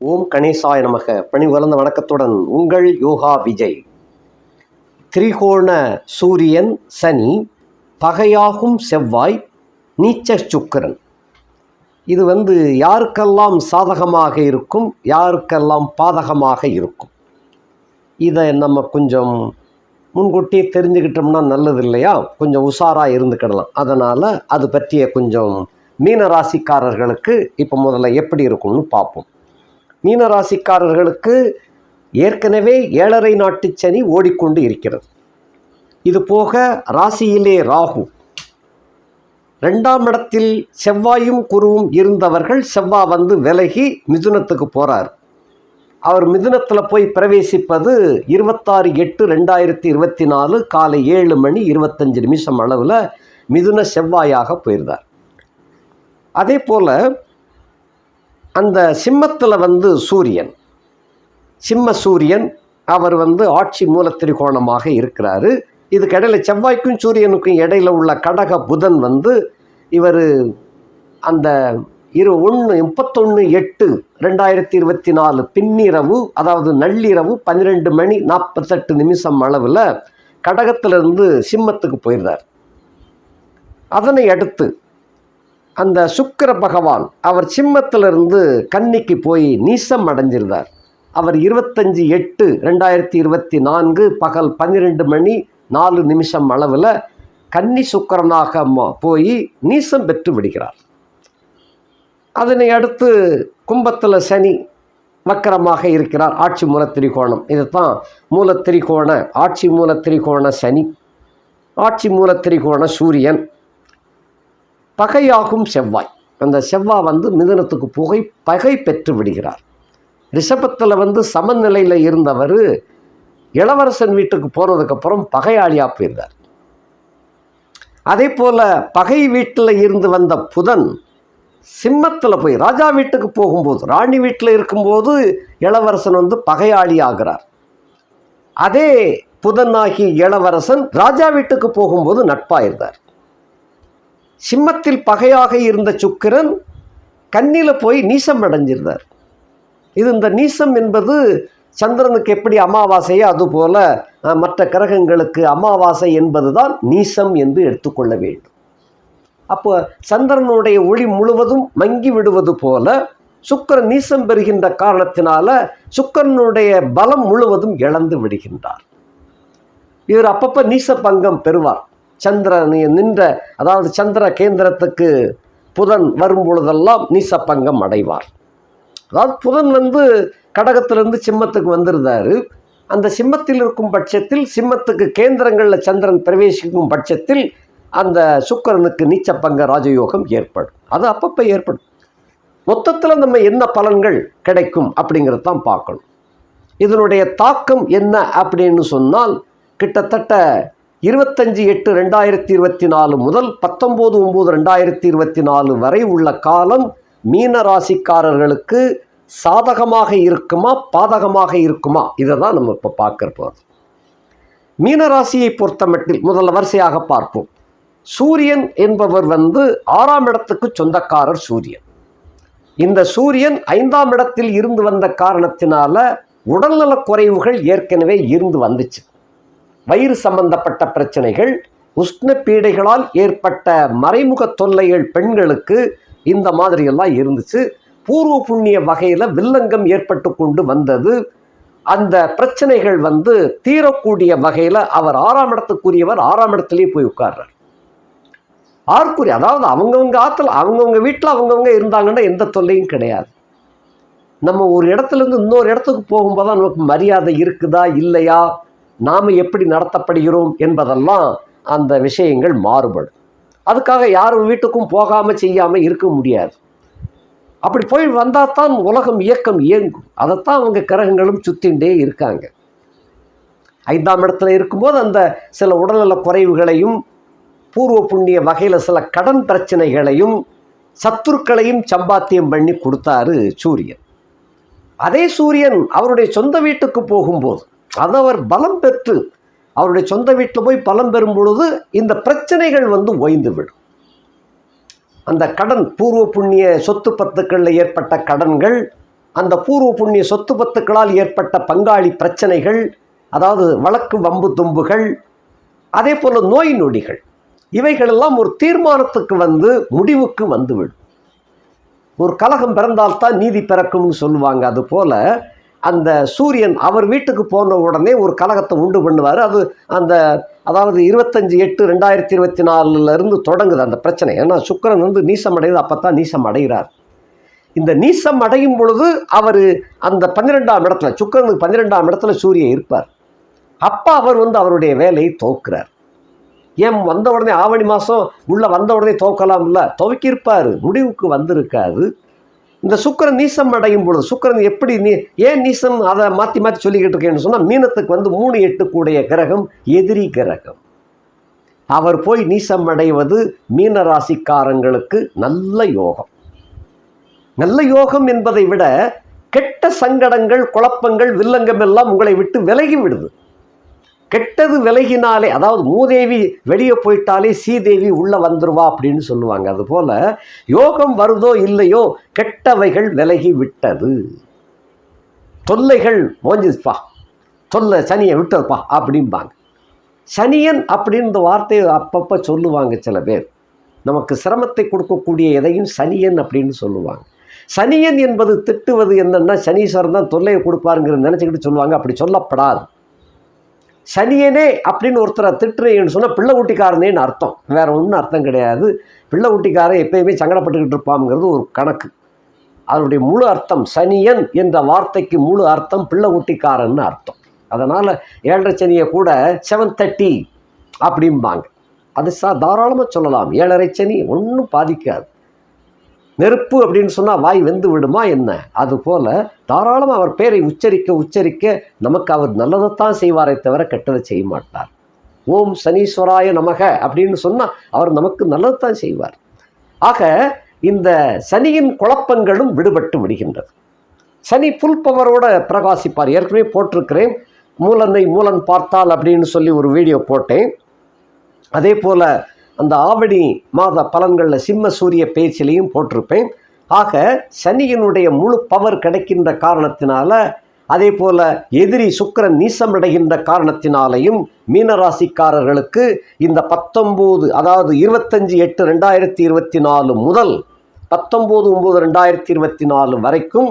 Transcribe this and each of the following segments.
ஓம் கணேசாய நமக. பணி வளர்ந்த வணக்கத்துடன் உங்கள் யோகா விஜய். திரிகோண சூரியன் சனி பகையாகும் செவ்வாய் நீச்ச சுக்கிரன். இது வந்து யாருக்கெல்லாம் சாதகமாக இருக்கும் யாருக்கெல்லாம் பாதகமாக இருக்கும்? இதை நம்ம கொஞ்சம் முன்கூட்டியே தெரிஞ்சுக்கிட்டோம்னா நல்லது இல்லையா? கொஞ்சம் உஷாராக இருந்துக்கிடலாம். அதனால் அது பற்றிய கொஞ்சம் மீன ராசிக்காரர்களுக்கு இப்போ முதல்ல எப்படி இருக்கும்னு பார்ப்போம். மீனராசிக்காரர்களுக்கு ஏற்கனவே ஏழரை நாட்டு சனி ஓடிக்கொண்டு இருக்கிறது. இது போக ராசியிலே ராகு. ரெண்டாம் இடத்தில் செவ்வாயும் குருவும் இருந்தவர்கள் செவ்வாய் வந்து விலகி மிதுனத்துக்கு போகிறார் அவர் மிதுனத்தில் போய் பிரவேசிப்பது இருபத்தாறு எட்டு ரெண்டாயிரத்தி இருபத்தி நாலு காலை ஏழு மணி இருபத்தஞ்சு நிமிஷம் அளவில் மிதுன செவ்வாயாக போயிருந்தார். அதே போல் அந்த சிம்மத்தில் வந்து சூரியன். சிம்ம சூரியன் அவர் வந்து ஆட்சி மூலத்திரிகோணமாக இருக்கிறாரு. இதுக்கு இடையில செவ்வாய்க்கும் சூரியனுக்கும் இடையில உள்ள கடக புதன் வந்து இவர் அந்த இரு ஒன்று முப்பத்தொன்று எட்டு ரெண்டாயிரத்தி இருபத்தி நாலு பின்னிரவு அதாவது நள்ளிரவு பன்னிரெண்டு மணி நாற்பத்தெட்டு நிமிஷம் அளவில் கடகத்திலிருந்து சிம்மத்துக்கு போயிருந்தார் அதனை அடுத்து அந்த சுக்கர பகவான் அவர் சிம்மத்திலிருந்து கன்னிக்கு போய் நீசம் அடைஞ்சிருந்தார். அவர் இருபத்தஞ்சி எட்டு ரெண்டாயிரத்தி இருபத்தி நான்கு பகல் பன்னிரெண்டு மணி நாலு நிமிஷம் அளவில் கன்னி சுக்கரனாக போய் நீசம் பெற்று விடுகிறார். அதனை அடுத்து கும்பத்தில் சனி வக்கரமாக இருக்கிறார். ஆட்சி மூல திரிகோணம். இதுதான் மூலத்திரிகோண ஆட்சி மூல திரிகோண சனி. ஆட்சி மூல திரிகோண சூரியன். பகையாகும் செவ்வாய். அந்த செவ்வாய் வந்து மிதனத்துக்கு புகை பகை பெற்று விடுகிறார். ரிஷபத்தில் வந்து சமநிலையில் இருந்தவர் இளவரசன் வீட்டுக்கு போனதுக்கப்புறம் பகையாளியாக போயிருந்தார். அதே போல் பகை வீட்டில் இருந்து வந்த புதன் சிம்மத்தில் போய் ராஜா வீட்டுக்கு போகும்போது ராணி வீட்டில் இருக்கும்போது இளவரசன் வந்து பகையாளி ஆகிறார். அதே புதனாகி இளவரசன் ராஜா வீட்டுக்கு போகும்போது நட்பாயிருந்தார். சிம்மத்தில் பகையாக இருந்த சுக்கிரன் கண்ணில் போய் நீசம் அடைஞ்சிருந்தார். இது இந்த நீசம் என்பது சந்திரனுக்கு எப்படி அமாவாசையோ அதுபோல மற்ற கிரகங்களுக்கு அமாவாசை என்பது தான் நீசம் என்று எடுத்துக்கொள்ள வேண்டும். அப்போ சந்திரனுடைய ஒளி முழுவதும் மங்கி விடுவது போல சுக்கிரன் நீசம் பெறுகின்ற காரணத்தினால சுக்கிரனுடைய பலம் முழுவதும் இழந்து விடுகின்றார். இவர் அப்பப்போ நீச பங்கம் பெறுவார். சந்திரன் நின்ற அதாவது சந்திர கேந்திரத்துக்கு புதன் வரும் பொழுதெல்லாம் நீசப்பங்கம் அடைவார். அதாவது புதன் வந்து கடகத்திலிருந்து சிம்மத்துக்கு வந்திருந்தார். அந்த சிம்மத்தில் இருக்கும் பட்சத்தில் சிம்மத்துக்கு கேந்திரங்களில் சந்திரன் பிரவேசிக்கும் பட்சத்தில் அந்த சுக்கிரனுக்கு நீச்சப்பங்க ராஜயோகம் ஏற்படும். அது அப்பப்போ ஏற்படும். மொத்தத்தில் நம்ம என்ன பலன்கள் கிடைக்கும் அப்படிங்கிறத தான் பார்க்கணும். இதனுடைய தாக்கம் என்ன அப்படின்னு சொன்னால் கிட்டத்தட்ட இருபத்தஞ்சி எட்டு ரெண்டாயிரத்தி இருபத்தி நாலு முதல் பத்தொம்போது ஒம்பது ரெண்டாயிரத்தி இருபத்தி நாலு வரை உள்ள காலம் மீன ராசிக்காரர்களுக்கு சாதகமாக இருக்குமா பாதகமாக இருக்குமா? இதை தான் நம்ம இப்போ பார்க்க போகிறோம் மீனராசியை பொறுத்தமட்டில் முதல்ல வரிசையாக பார்ப்போம். சூரியன் என்பவர் வந்து ஆறாம் இடத்துக்கு சொந்தக்காரர் சூரியன். இந்த சூரியன் ஐந்தாம் இடத்தில் இருந்து வந்த காரணத்தினால உடல்நலக் குறைவுகள் ஏற்கனவே இருந்து வந்துச்சு. வயிறு சம்பந்தப்பட்ட பிரச்சனைகள் உஷ்ண பீடைகளால் ஏற்பட்ட மறைமுக தொல்லைகள் பெண்களுக்கு இந்த மாதிரியெல்லாம் இருந்துச்சு. பூர்வ புண்ணிய வகையில் வில்லங்கம் ஏற்பட்டு கொண்டு வந்தது. அந்த பிரச்சனைகள் வந்து தீரக்கூடிய வகையில் அவர் ஆறாம் இடத்துக்குரியவர் ஆறாம் இடத்துலயே போய் உட்கார்றார். ஆர்க்குரிய அதாவது அவங்கவுங்க ஆற்றுல அவங்கவுங்க வீட்டில் அவங்கவுங்க இருந்தாங்கன்னா எந்த தொல்லையும் கிடையாது. நம்ம ஒரு இடத்துல இருந்து இன்னொரு இடத்துக்கு போகும்போது தான் நமக்கு மரியாதை இருக்குதா இல்லையா? நாம் எப்படி நடத்தப்படுகிறோம் என்பதெல்லாம் அந்த விஷயங்கள் மாறுபடும். அதுக்காக யாரும் வீட்டுக்கும் போகாமல் செய்யாமல் இருக்க முடியாது. அப்படி போய் வந்தால் தான் உலகம் இயக்கம் இயங்கும். அதைத்தான் அவங்க கிரகங்களும் சுற்றிண்டே இருக்காங்க. ஐந்தாம் இடத்துல இருக்கும்போது அந்த சில உடல்நல குறைவுகளையும் பூர்வ புண்ணிய வகையில் சில கடன் பிரச்சனைகளையும் சத்துருக்களையும் சம்பாத்தியம் பண்ணி கொடுத்தாரு சூரியன். அதே சூரியன் அவருடைய சொந்த வீட்டுக்கு போகும்போது அது அவர் பலம் பெற்று அவருடைய சொந்த வீட்டில் போய் பலம் பெறும் பொழுது இந்த பிரச்சனைகள் வந்து ஓய்ந்து விடும் அந்த கடன் பூர்வ புண்ணிய சொத்து பத்துக்களில் ஏற்பட்ட கடன்கள் அந்த பூர்வ புண்ணிய சொத்து பத்துக்களால் ஏற்பட்ட பங்காளி பிரச்சனைகள் அதாவது வழக்கு வம்பு தும்புகள் அதே போல் நோய் நொடிகள் இவைகளெல்லாம் ஒரு தீர்மானத்துக்கு வந்து முடிவுக்கு வந்துவிடும். ஒரு கலகம் பிறந்தால்தான் நீதி பிறக்கும்னு சொல்லுவாங்க. அதுபோல் அந்த சூரியன் அவர் வீட்டுக்கு போன உடனே ஒரு கலகத்தை உண்டு பண்ணுவார். அது அந்த அதாவது இருபத்தஞ்சி எட்டு ரெண்டாயிரத்தி இருபத்தி நாலுலேருந்து தொடங்குது அந்த பிரச்சனை. ஏன்னா சுக்கிரன் வந்து நீசம் அடையுது அப்போ தான் நீசம் அடைகிறார். இந்த நீசம் அடையும் பொழுது அவர் அந்த பன்னிரெண்டாம் இடத்துல சுக்கிரனுக்கு பன்னிரெண்டாம் இடத்துல சூரியன் இருப்பார். அப்போ அவர் வந்து அவருடைய வேலையை துவக்கிறார் ஏன் வந்த உடனே ஆவணி மாதம் உள்ளே வந்த உடனே துவக்கலாம்ல துவக்கியிருப்பார் முடிவுக்கு வந்திருக்காது இந்த சுக்கிரன் நீசம் அடையும் பொழுது சுக்கரன் எப்படி நீ ஏன் நீசம் அதை மாற்றி மாற்றி சொல்லிக்கிட்டு இருக்கேன்னு சொன்னால் மீனத்துக்கு வந்து மூணு எட்டு கூடிய கிரகம் எதிரி கிரகம். அவர் போய் நீசம் அடைவது மீன ராசிக்காரங்களுக்கு நல்ல யோகம். நல்ல யோகம் என்பதை விட கெட்ட சங்கடங்கள் குழப்பங்கள் வில்லங்கம் எல்லாம் உங்களை விட்டு விலகி விடுது. கெட்டது விலகினாலே அதாவது மூதேவி வெளியே போயிட்டாலே சீதேவி உள்ளே வந்துருவா அப்படின்னு சொல்லுவாங்க. அதுபோல் யோகம் வருதோ இல்லையோ கெட்டவைகள் விலகி விட்டது. தொல்லைகள் மோஞ்சிச்சுப்பா. தொல்லை சனியை விட்டதுப்பா அப்படிம்பாங்க. சனியன் அப்படின்ற வார்த்தையை அப்பப்போ சொல்லுவாங்க சில பேர். நமக்கு சிரமத்தை கொடுக்கக்கூடிய எதையும் சனியன் அப்படின்னு சொல்லுவாங்க. சனியன் என்பது திட்டுவது என்னென்னா சனீஸ்வரன் தான் தொல்லையை கொடுப்பாருங்கிறத நினச்சிக்கிட்டு சொல்லுவாங்க. அப்படி சொல்லப்படாது. சனியனே அப்படின்னு ஒருத்தரை திட்டுறீங்கன்னு சொன்னால் பிள்ளை ஊட்டிக்காரனேன்னு அர்த்தம். வேறு ஒன்றும் அர்த்தம் கிடையாது. பிள்ளை ஊட்டிக்காரன் எப்பயுமே சங்கடப்பட்டுக்கிட்டு இருப்பாங்கிறது ஒரு கணக்கு. அதனுடைய முழு அர்த்தம் சனியன் என்ற வார்த்தைக்கு முழு அர்த்தம் பிள்ளை ஊட்டிக்காரன்னு அர்த்தம். அதனால் ஏழரை சனியை கூட செவன் தேர்ட்டி அப்படிம்பாங்க. அது சா தாராளமாக சொல்லலாம். ஏழரை சனி ஒன்றும் பாதிக்காது. நெருப்பு அப்படின்னு சொன்னால் வாய் வெந்து விடுமா என்ன? அதுபோல் தாராளமாக அவர் பேரை உச்சரிக்க உச்சரிக்க நமக்கு அவர் நல்லதைத்தான் செய்வாரே தவிர கெட்டதை செய்ய மாட்டார். ஓம் சனீஸ்வராய நமக அப்படின்னு சொன்னால் அவர் நமக்கு நல்லதைத்தான் செய்வார். ஆக இந்த சனியின் குழப்பங்களும் விடுபட்டு விடுகின்றது. சனி புல் பவரோட பிரகாசிப்பார். ஏற்கனவே போட்டிருக்கிறேன். மூலனை மூலன் பார்த்தால் அப்படின்னு சொல்லி ஒரு வீடியோ போட்டேன். அதே போல் அந்த ஆவணி மாத பலன்களில் சிம்ம சூரிய பேச்சிலையும் போட்டிருப்பேன். ஆக சனியினுடைய முழு பவர் கிடைக்கின்ற காரணத்தினால அதே போல எதிரி சுக்கரன் நீசமடைகின்ற காரணத்தினாலையும் மீனராசிக்காரர்களுக்கு இந்த பத்தொம்போது அதாவது இருபத்தஞ்சி எட்டு ரெண்டாயிரத்தி இருபத்தி நாலு முதல் பத்தொம்போது ஒம்பது ரெண்டாயிரத்தி இருபத்தி நாலு வரைக்கும்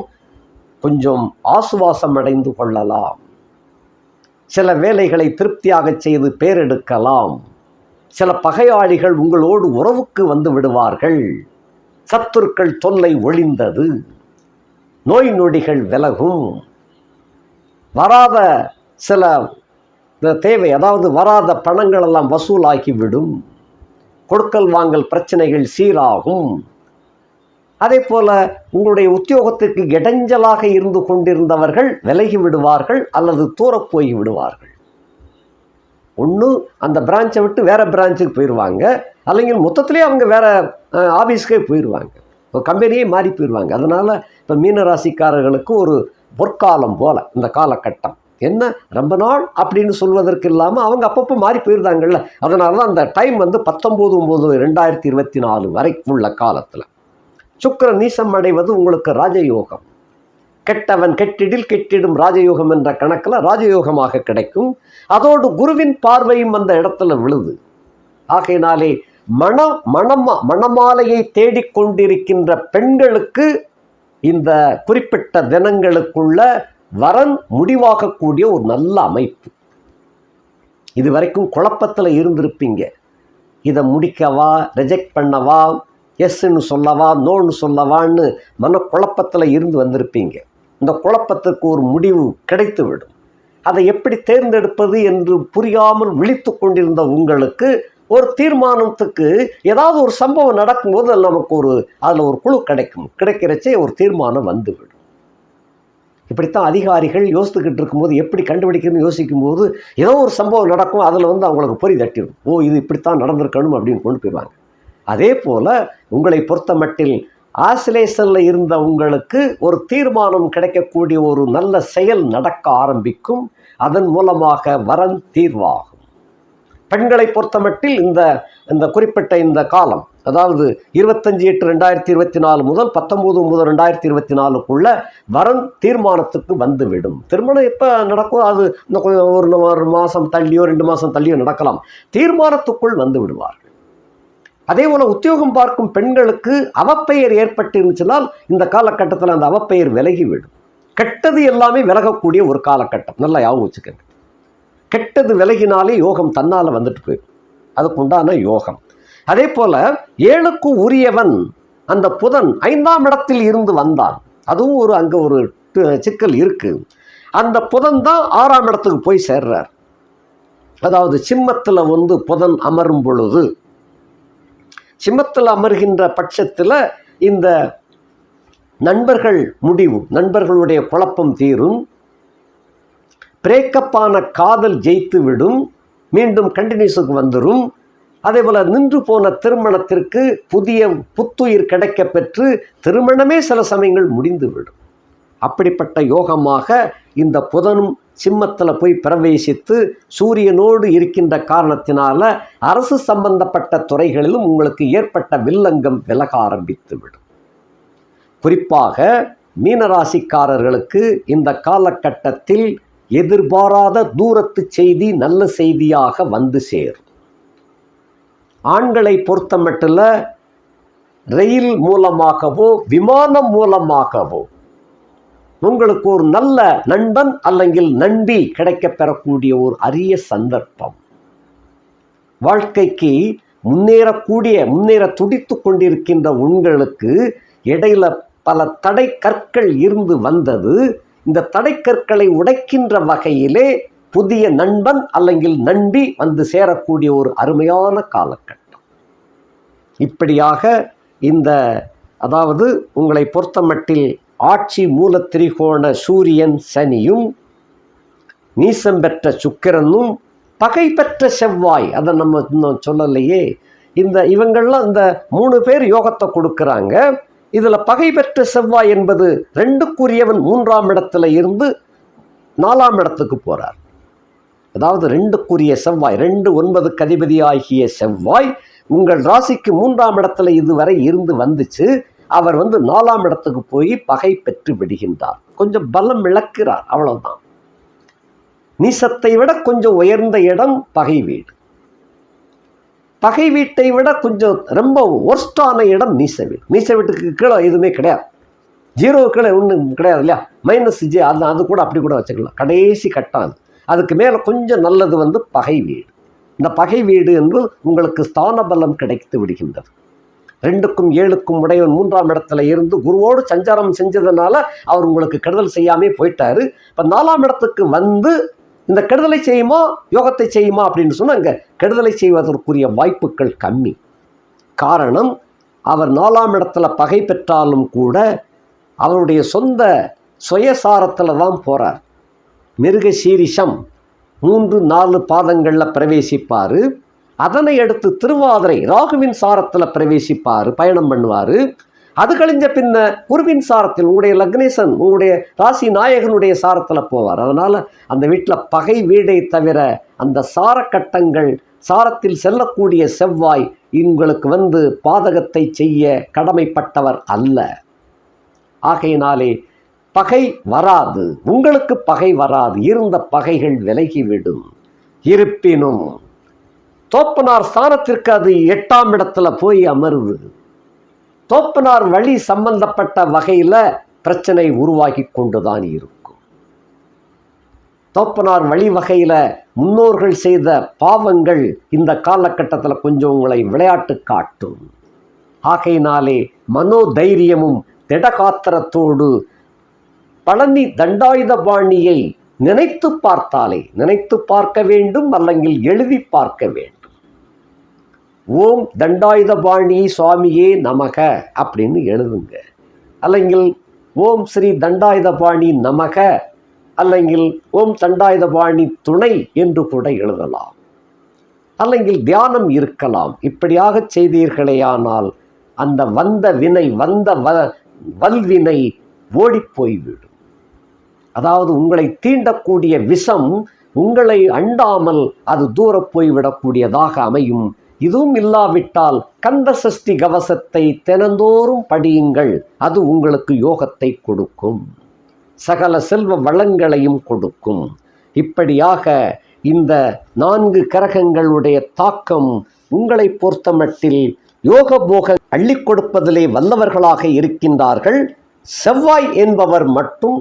கொஞ்சம் ஆசுவாசம் அடைந்து கொள்ளலாம். சில வேலைகளை திருப்தியாக செய்து பேரெடுக்கலாம். சில பகையாளிகள் உங்களோடு உறவுக்கு வந்து விடுவார்கள். சத்துருக்கள் தொல்லை ஒளிந்தது நோய் நொடிகள் விலகும். வராத சில தேவை அதாவது வராத பணங்கள் எல்லாம் வசூலாகிவிடும். கொடுக்கல் வாங்கல் பிரச்சனைகள் சீராகும். அதே போல உங்களுடைய உத்தியோகத்திற்கு இடைஞ்சலாக இருந்து கொண்டிருந்தவர்கள் விலகி விடுவார்கள் அல்லது தூரப் போய் விடுவார்கள். ஒன்று அந்த பிரான்ச்சை விட்டு வேறு பிரான்ச்சுக்கு போயிடுவாங்க அல்லைங்க மொத்தத்துலேயே அவங்க வேறு ஆஃபீஸ்க்கே போயிடுவாங்க இப்போ கம்பெனியே மாறி போயிடுவாங்க அதனால் இப்போ மீனராசிக்காரர்களுக்கு ஒரு பொற்காலம் போல் இந்த காலகட்டம். என்ன? ரொம்ப நாள் அப்படின்னு சொல்வதற்கு இல்லாமல் அவங்க அப்பப்போ மாறி போயிருந்தாங்கல்ல. அதனால தான் அந்த டைம் வந்து பத்தொம்போது ஒம்பது ரெண்டாயிரத்தி இருபத்தி நாலு வரை உள்ள காலத்தில். சுக்கர நீசம் அடைவது உங்களுக்கு ராஜயோகம். கெட்டவன் கெட்டிடில் கெட்டிடும் ராஜயோகம் என்ற கணக்கில் ராஜயோகமாக கிடைக்கும். அதோடு குருவின் பார்வையும் அந்த இடத்துல விழுது. ஆகையினாலே மண மணமா மணமாலையை தேடிக்கொண்டிருக்கின்ற பெண்களுக்கு இந்த குறிப்பிட்ட தினங்களுக்குள்ள வரன் முடிவாகக்கூடிய ஒரு நல்ல அமைப்பு. இது வரைக்கும் குழப்பத்தில் இருந்திருப்பீங்க. இதை முடிக்கவா ரிஜெக்ட் பண்ணவா எஸ்ன்னு சொல்லவா நோன்னு சொல்லவான்னு மனக்குழப்பத்தில் இருந்து வந்திருப்பீங்க. இந்த குழப்பத்துக்கு ஒரு முடிவு கிடைத்துவிடும். அதை எப்படி தேர்ந்தெடுப்பது என்று புரியாமல் விழித்து கொண்டிருந்த உங்களுக்கு ஒரு தீர்மானத்துக்கு ஏதாவது ஒரு சம்பவம் நடக்கும்போது அதில் நமக்கு ஒரு அதில் ஒரு குழு கிடைக்கும். கிடைக்கிறச்சே ஒரு தீர்மானம் வந்துவிடும். இப்படித்தான் அதிகாரிகள் யோசித்துக்கிட்டு இருக்கும்போது எப்படி கண்டுபிடிக்கணும்னு யோசிக்கும்போது ஏதோ ஒரு சம்பவம் நடக்கும் அதில் வந்து அவங்களுக்கு பொறி தட்டிடும். ஓ இது இப்படித்தான் நடந்திருக்கணும் அப்படின்னு கொண்டு போயிடுவாங்க. அதே போல் உங்களை பொறுத்த மட்டில் ஆசிலேஷனில் இருந்த உங்களுக்கு ஒரு தீர்மானம் கிடைக்கக்கூடிய ஒரு நல்ல செயல் நடக்க ஆரம்பிக்கும். அதன் மூலமாக வரன் தீர்வாகும். பெண்களை பொறுத்தமட்டில் இந்த இந்த குறிப்பிட்ட இந்த காலம் அதாவது இருபத்தஞ்சி எட்டு ரெண்டாயிரத்தி இருபத்தி நாலு முதல் பத்தொம்போது முதல் ரெண்டாயிரத்தி இருபத்தி நாலுக்குள்ள வரன் தீர்மானத்துக்கு வந்துவிடும். திருமணம் எப்போ நடக்கும் அது இந்த ஒரு ஒரு மாதம் தள்ளியோ ரெண்டு மாதம் தள்ளியோ நடக்கலாம். தீர்மானத்துக்குள் வந்து விடுவார்கள். அதே போல் உத்தியோகம் பார்க்கும் பெண்களுக்கு அவப்பெயர் ஏற்பட்டிருந்துச்சுனால் இந்த காலகட்டத்தில் அந்த அவப்பெயர் விலகிவிடும். கெட்டது எல்லாமே விலகக்கூடிய ஒரு காலகட்டம். நல்லா ஞாபகம் வச்சுக்கோங்க. கெட்டது விலகினாலே யோகம் தன்னால் வந்துட்டு போயிடும். அதுக்கு உண்டான யோகம். அதே போல் ஏழுக்கு உரியவன் அந்த புதன் ஐந்தாம் இடத்தில் இருந்து வந்தான். அதுவும் ஒரு அங்கே ஒரு சிக்கல் இருக்குது அந்த புதன் தான் ஆறாம் இடத்துக்கு போய் சேர்றார். அதாவது சிம்மத்தில் வந்து புதன் அமரும் பொழுது சிம்மத்தில் அமர்கின்ற பட்சத்தில் இந்த நண்பர்கள் முடிவு நண்பர்களுடைய குழப்பம் தீரும். பிரேக்கப்பான காதல் ஜெயித்து விடும். மீண்டும் கண்டினியூஸுக்கு வந்துடும் அதே போல் நின்று போன திருமணத்திற்கு புதிய புத்துயிர் கிடைக்க பெற்று திருமணமே சில சமயங்கள் முடிந்துவிடும். அப்படிப்பட்ட யோகமாக இந்த புதனும் சிம்மத்தில் போய் பிரவேசித்து சூரியனோடு இருக்கின்ற காரணத்தினால அரசு சம்பந்தப்பட்ட துறைகளிலும் உங்களுக்கு ஏற்பட்ட வில்லங்கம் விலக ஆரம்பித்து விடும் குறிப்பாக மீனராசிக்காரர்களுக்கு இந்த காலகட்டத்தில் எதிர்பாராத தூரத்து செய்தி நல்ல செய்தியாக வந்து சேரும். ஆண்களை பொறுத்தமட்டில் ரயில் மூலமாகவோ விமானம் மூலமாகவோ உங்களுக்கு ஒரு நல்ல நண்பன் அல்லங்கில் நண்பி கிடைக்கப் பெறக்கூடிய ஒரு அரிய சந்தர்ப்பம். வாழ்க்கைக்கு முன்னேறக்கூடிய முன்னேற துடித்து கொண்டிருக்கின்ற உங்களுக்கு இடையில பல தடை கற்கள் இருந்து வந்தது. இந்த தடை கற்களை உடைக்கின்ற வகையிலே புதிய நண்பன் அல்லங்கில் நண்பி வந்து சேரக்கூடிய ஒரு அருமையான காலகட்டம். இப்படியாக இந்த அதாவது உங்களை பொறுத்தமட்டில் ஆட்சி மூலத்திரிகோண சூரியன் சனியும் நீசம் பெற்ற சுக்கிரனும் பகை பெற்ற செவ்வாய். அதை நம்ம இன்னும் சொல்லலையே. இந்த இவங்கள்லாம் இந்த மூணு பேர் யோகத்தை கொடுக்குறாங்க. இதில் பகை பெற்ற செவ்வாய் என்பது ரெண்டுக்குரியவன் மூன்றாம் இடத்துல இருந்து நாலாம் இடத்துக்கு போகிறார் அதாவது ரெண்டுக்குரிய செவ்வாய் ரெண்டு ஒன்பது கதிபதி ஆகிய செவ்வாய் உங்கள் ராசிக்கு மூன்றாம் இடத்துல இதுவரை இருந்து வந்துச்சு. அவர் வந்து நாலாம் இடத்துக்கு போய் பகை பெற்று விடுகின்றார். கொஞ்சம் பலம் இழக்கிறார். அவ்வளவுதான். நீசத்தை விட கொஞ்சம் உயர்ந்த இடம் பகை வீடு. பகை வீட்டை விட கொஞ்சம் ரொம்ப ஒர்ஸ்டான இடம் நீச வீடு. நீச வீட்டுக்கு கீழே எதுவுமே கிடையாது. ஜீரோ கீழே ஒன்றும் கிடையாது இல்லையா? மைனஸ் ஜி அது அது கூட அப்படி கூட வச்சுக்கலாம். கடைசி கட்டம் அது. அதுக்கு மேலே கொஞ்சம் நல்லது வந்து பகை வீடு. இந்த பகை வீடு என்று உங்களுக்கு ஸ்தான பலம் கிடைத்து விடுகின்றது. ரெண்டுக்கும் ஏழுக்கும் உடையவன் மூன்றாம் இடத்துல இருந்து குருவோடு சஞ்சாரம் செஞ்சதுனால அவர் உங்களுக்கு கெடுதல் செய்யாமே போயிட்டாரு. இப்போ நாலாம் இடத்துக்கு வந்து இந்த கெடுதலை செய்யுமா யோகத்தை செய்யுமா அப்படின்னு சொன்னால் அங்கே கெடுதலை செய்வதற்குரிய வாய்ப்புகள் கம்மி. காரணம் அவர் நாலாம் இடத்துல பகை பெற்றாலும் கூட அவருடைய சொந்த சுயசாரத்தில் தான் போகிறார் மிருக சீரிஷம் மூன்று நாலு பாதங்களில் பிரவேசிப்பார். அதனை அடுத்து திருவாதிரை ராகுவின் சாரத்தில் பிரவேசிப்பார் பயணம் பண்ணுவார். அது கழிஞ்ச பின்ன குருவின் சாரத்தில் உங்களுடைய லக்னேசன் உங்களுடைய ராசி நாயகனுடைய சாரத்தில் போவார். அதனால் அந்த வீட்டில் பகை வீடை தவிர அந்த சாரக்கட்டங்கள் சாரத்தில் செல்லக்கூடிய செவ்வாய் உங்களுக்கு வந்து பாதகத்தை செய்ய கடமைப்பட்டவர் அல்ல. ஆகையினாலே பகை வராது. உங்களுக்கு பகை வராது. இருந்த பகைகள் விலகிவிடும். இருப்பினும் தோப்பனார் ஸ்தானத்திற்கு அது எட்டாம் இடத்துல போய் அமருது. தோப்பனார் வழி சம்பந்தப்பட்ட வகையில் பிரச்சனை உருவாகி கொண்டுதான் இருக்கும். தோப்பனார் வழி வகையில் முன்னோர்கள் செய்த பாவங்கள் இந்த காலகட்டத்தில் கொஞ்சம் உங்களை விளையாட்டு காட்டும். ஆகையினாலே மனோதைரியமும் திடகாத்திரத்தோடு பழனி தண்டாயுதபாணியை நினைத்து பார்த்தாலே நினைத்து பார்க்க வேண்டும் அல்லங்கில் எழுதி பார்க்க வேண்டும். ஓம் தண்டாயுதபாணி சுவாமியே நமக அப்படின்னு எழுதுங்க. அல்லங்கில் ஓம் ஸ்ரீ தண்டாயுதபாணி நமக அல்லங்கில் ஓம் தண்டாயுதபாணி துணை என்று கூட எழுதலாம். அல்லங்கில் தியானம் இருக்கலாம். இப்படியாக செய்தீர்களேயானால் அந்த வந்த வினை வந்த வ வல்வினை ஓடிப்போய்விடும் அதாவது உங்களை தீண்டக்கூடிய விஷம் உங்களை அண்டாமல் அது தூரப் போய்விடக்கூடியதாக அமையும் இதுவும் இல்லாவிட்டால் கந்த சஷ்டி கவசத்தை தினந்தோறும் படியுங்கள். அது உங்களுக்கு யோகத்தை கொடுக்கும். சகல செல்வ வளங்களையும் கொடுக்கும். இப்படியாக இந்த நான்கு கரகங்களுடைய தாக்கம் உங்களை பொறுத்தமட்டில் யோக போக அள்ளி கொடுப்பதிலே வல்லவர்களாக இருக்கின்றார்கள். செவ்வாய் என்பவர் மட்டும்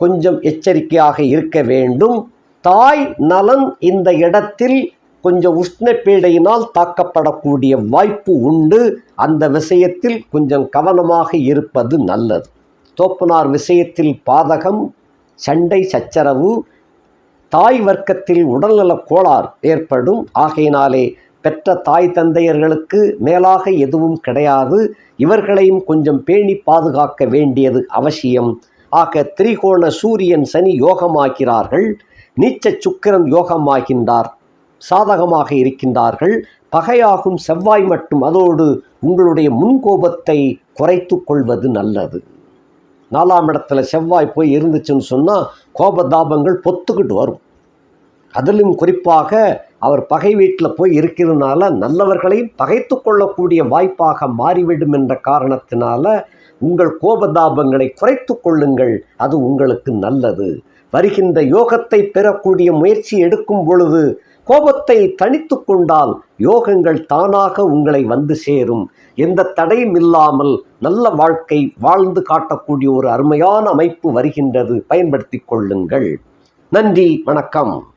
கொஞ்சம் எச்சரிக்கையாக இருக்க வேண்டும். தாய் நலன் இந்த இடத்தில் கொஞ்சம் உஷ்ண பீடையினால் தாக்கப்படக்கூடிய வாய்ப்பு உண்டு. அந்த விஷயத்தில் கொஞ்சம் கவனமாக இருப்பது நல்லது. தோப்பனார் விஷயத்தில் பாதகம் சண்டை சச்சரவு தாய் வர்க்கத்தில் உடல்நலக் கோளாறு ஏற்படும். ஆகையினாலே பெற்ற தாய் தந்தையர்களுக்கு மேலாக எதுவும் கிடையாது. இவர்களையும் கொஞ்சம் பேணி பாதுகாக்க வேண்டியது அவசியம். ஆக திரிகோண சூரியன் சனி யோகமாக்கிறார்கள் நீச்ச சுக்கிரன் யோகமாகின்றார். சாதகமாக இருக்கின்றார்கள். பகையாகும் செவ்வாய் மட்டும் அதோடு உங்களுடைய முன்கோபத்தை குறைத்து கொள்வது நல்லது. நாலாம் இடத்துல செவ்வாய் போய் இருந்துச்சுன்னு சொன்னால் கோபதாபங்கள் பொத்துக்கிட்டு வரும். அதிலும் குறிப்பாக அவர் பகை வீட்டில் போய் இருக்கிறதுனால நல்லவர்களையும் பகைத்து கொள்ளக்கூடிய வாய்ப்பாக மாறிவிடும் என்ற காரணத்தினால உங்கள் கோபதாபங்களை குறைத்து கொள்ளுங்கள் அது உங்களுக்கு நல்லது. வருகின்ற யோகத்தை பெறக்கூடிய முயற்சி எடுக்கும் பொழுது கோபத்தை தனித்து கொண்டால் யோகங்கள் தானாக உங்களை வந்து சேரும். எந்த தடையும் இல்லாமல் நல்ல வாழ்க்கை வாழ்ந்து காட்டக்கூடிய ஒரு அருமையான அமைப்பு வருகின்றது. பயன்படுத்தி கொள்ளுங்கள். நன்றி வணக்கம்.